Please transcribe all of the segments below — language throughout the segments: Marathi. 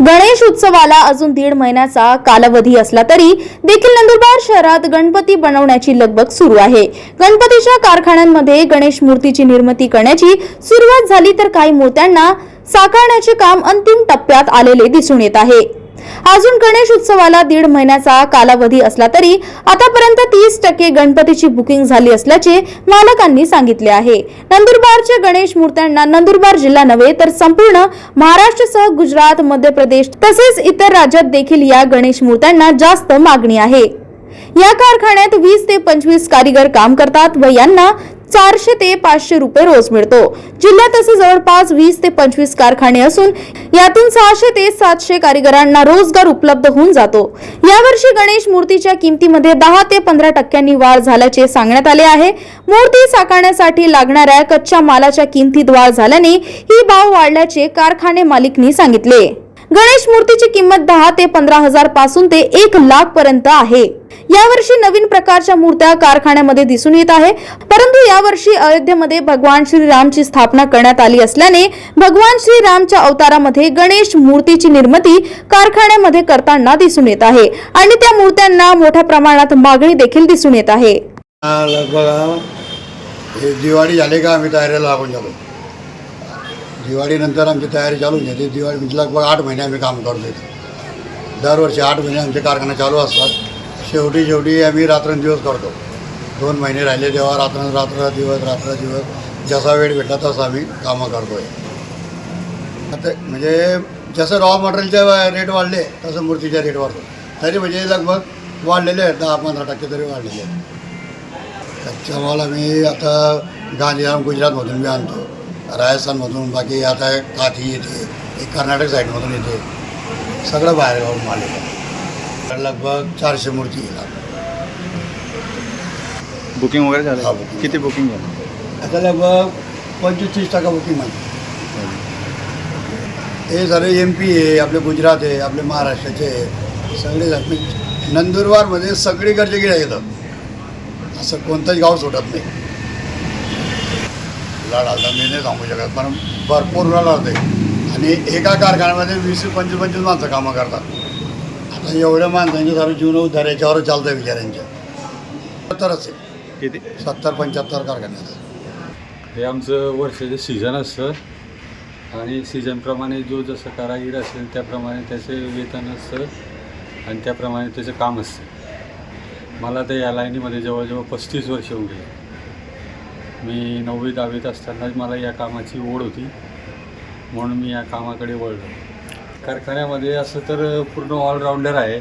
गणेश उत्सवाला अजून दीड महिन्याचा कालावधी असला तरी देखील नंदुरबार शहरात गणपती बनवण्याची लगबग सुरू आहे. गणपतीच्या कारखान्यांमध्ये गणेश मूर्तीची निर्मिती करण्याची सुरुवात झाली तर काही मूर्त्यांना साकारण्याचे काम अंतिम टप्प्यात आलेले दिसून येत आहे. अजून गणेश उत्सवाला दीड महिन्याचा कालावधी असला तरी आतापर्यंत तीस टक्के गणपतीची बुकिंग झाली असल्याचे मालकांनी सांगितले आहे. नंदुरबारच्या गणेश मूर्त्यांना नंदुरबार जिल्हा नव्हे तर संपूर्ण महाराष्ट्रसह गुजरात मध्य प्रदेश तसेच इतर राज्यात देखील या गणेश मूर्त्यांना जास्त मागणी आहे. या कारखान्यात वीस ते पंचवीस कारीगर काम करतात व यांना चारशे ते पाचशे रुपये रोज मिळतो. जिल्ह्यात असे जवळपास वीस ते पंचवीस कारखाने असून यातून सहाशे ते सातशे कारीगरांना रोजगार उपलब्ध होऊन जातो. यावर्षी गणेश मूर्तीच्या किमतीमध्ये दहा ते पंधरा टक्क्यांनी वाढ झाल्याचे सांगण्यात आले आहे. मूर्ती साकारण्यासाठी लागणाऱ्या कच्च्या मालाच्या किमतीत वाढ झाल्याने ही भाव वाढल्याचे कारखाने मालिकनी सांगितले. गणेश मूर्तीची किंमत दहा ते पंधरा हजारपासून ते एक लाख पर्यंत आहे. यावर्षी नवीन प्रकारच्या मूर्त्या कारखान्यामध्ये दिसून येत आहे. परंतु यावर्षी अयोध्येमध्ये भगवान श्रीरामची स्थापना करण्यात आली असल्याने भगवान श्रीरामच्या अवतारामध्ये गणेश मूर्तीची निर्मिती कारखान्यामध्ये करताना दिसून येत आहे आणि त्या मूर्त्यांना मोठ्या प्रमाणात मागणी देखील दिसून येत आहे. दिवाळी झाली का आम्ही तयारीला लागून जातो. दिवाळीनंतर आमची तयारी चालू जाते. दिवाळी म्हणजे लगभग आठ महिने आम्ही काम करतो दरवर्षी आठ महिने आमचे कारखाने चालू असतात. शेवटी शेवटी आम्ही रात्रंदिवस करतो. दोन महिने राहिले तेव्हा रात्र रात्र दिवस रात्र दिवस जसा वेळ भेटला तसा आम्ही कामं करतो आहे आता म्हणजे जसं रॉ मटेरियलचे रेट वाढले तसं मूर्तीचे रेट वाढतो. तरी म्हणजे लगभग वाढलेले आहेत दहा पंधरा टक्के तरी वाढलेले आहेत. कच्चा माल आम्ही आता गांधीधाम गुजरातमधून बी आणतो राजस्थानमधून बाकी आता काठी येते एक कर्नाटक साईडमधून येते. सगळं बाहेर गावून माल येतं. लगभग चारशे मूर्ती येतात. बुकिंग वगैरे हा, झालं. किती बुकिंग झालं? आता लगभग पंचवीस तीस टक्का बुकिंग माझी हे सारे एम पी आहे आपले गुजरात आहे आपले महाराष्ट्राचे आहे सगळे म्हणजे नंदुरबारमध्ये सगळीकडचे गिऱ्हाईक येतात असं कोणतंच गाव सुटत नाही. लाड आता मी नाही सांगू शकत पण भरपूर लाड होते. आणि एका कारखान्यामध्ये वीस पंचवीस पंचवीस माणसं कामं करतात. आता एवढ्या माणसांचे सारे जीवन उद्धार याच्यावर चालतं विचारांच्या सत्तरच आहे किती? सत्तर पंच्याहत्तर कारखान्यात हे आमचं वर्षाचं सीझन असतं. आणि सीझनप्रमाणे जो जसं कारागीर असेल त्याप्रमाणे त्याचे वेतन असतं. आणि त्याप्रमाणे त्याचं काम असतं. मला तर या लाईनीमध्ये जवळजवळ पस्तीस वर्ष होऊ गेली. मी नववी दहावीत असतानाच मला या कामाची ओढ होती. म्हणून मी या कामाकडे वळलो. कारखान्यामध्ये असं तर पूर्ण ऑलराऊंडर आहे.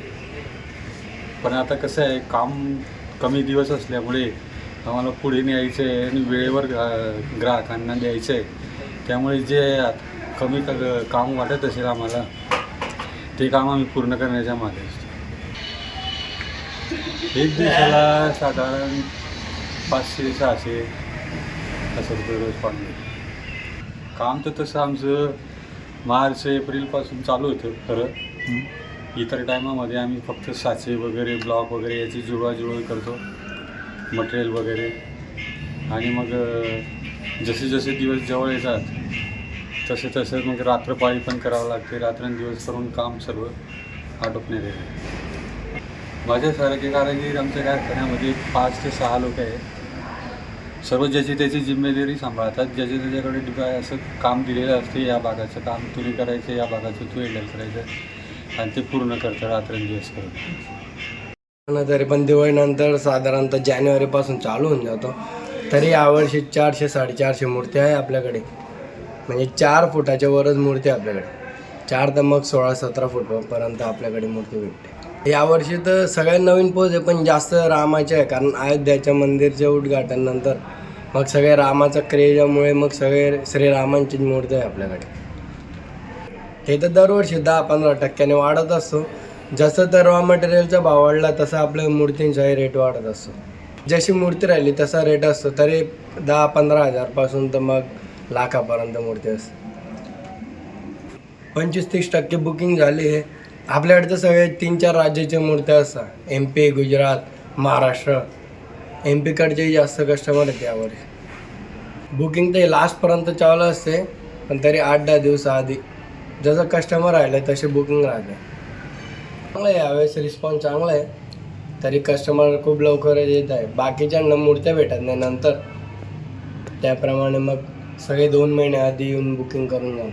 पण आता कसं आहे काम कमी दिवस असल्यामुळे आम्हाला पुढे न्यायचं आहे आणि वेळेवर ग्राहकांना द्यायचं. आहे त्यामुळे जे कमी क- काम वाटत असेल आम्हाला ते काम आम्ही पूर्ण करण्याच्या मागे असतो. एक दिवसाला साधारण पाचशे सहाशे असं रुपये रोज पाणी काम तर तसं आमचं मार्च एप्रिलपासून चालू होतं खरं. इतर टायमामध्ये आम्ही फक्त साचे वगैरे ब्लॉक वगैरे याची जुळवाजुळव करतो. मटेरियल वगैरे. आणि मग जसे जसे दिवस जवळ येतात तसे तसे मग रात्रपाळी पण करावं लागते. रात्रंदिवस करून काम सर्व आटोपण्यात येते. माझ्यासारखे कारागीर आमच्या कारखान्यामध्ये पाच ते सहा लोक आहेत. सर्व ज्याची त्याची जिम्मेदारी सांभाळतात. ज्याच्या त्याच्याकडे डिपा असं काम दिलेलं असते या भागाचं काम. तुम्ही करायचं या भागाचं तू हँडल करायचं. आणि ते पूर्ण करतं रात्रंदिवस करून तरी पण दिवाळीनंतर साधारणतः जानेवारीपासून चालू होऊन जातो. तरी यावर्षी चारशे साडेचारशे मूर्ती आहे आपल्याकडे. म्हणजे चार फुटाच्या वरच मूर्ती आहे आपल्याकडे. चार तर मग सोळा सतरा फुटपर्यंत आपल्याकडे मूर्ती भेटते. यावर्षी तर सगळ्यात नवीन पोच आहे पण जास्त रामाचे आहे. कारण अयोध्याच्या मंदिरच्या उद्घाटनानंतर मग सगळे रामाचा क्रेजामुळे मग सगळे श्रीरामांची मूर्ती आहे आपल्याकडे. हे तर दरवर्षी दहा पंधरा टक्क्याने वाढत असतो. जसं तर रॉ मटेरियलचा भाव वाढला तसा आपल्या मूर्तींचाही रेट वाढत असतो. जशी मूर्ती राहिली तसा रेट असतो. तरी दहा पंधरा हजारपासून तर मग लाखापर्यंत मूर्ती असते. पंचवीस तीस टक्के बुकिंग झाली आहे आपल्याकडे तर सगळे तीन चार राज्याच्या मूर्त्या असतात. M P Gujarat Maharashtra. M पीकडचेही जास्त कस्टमर आहेत यावर. बुकिंग ते लास्टपर्यंत चालू असते पण तरी आठ दहा दिवसाआधी जसं कस्टमर राहिले तसे बुकिंग राहते चांगलं आहे यावेळेस रिस्पॉन्स चांगला आहे. तरी कस्टमर खूप लवकर येत आहे. बाकीच्यांना मूर्त्या भेटत नाही. नंतर त्याप्रमाणे मग सगळे दोन महिने आधी येऊन बुकिंग करून जाऊ.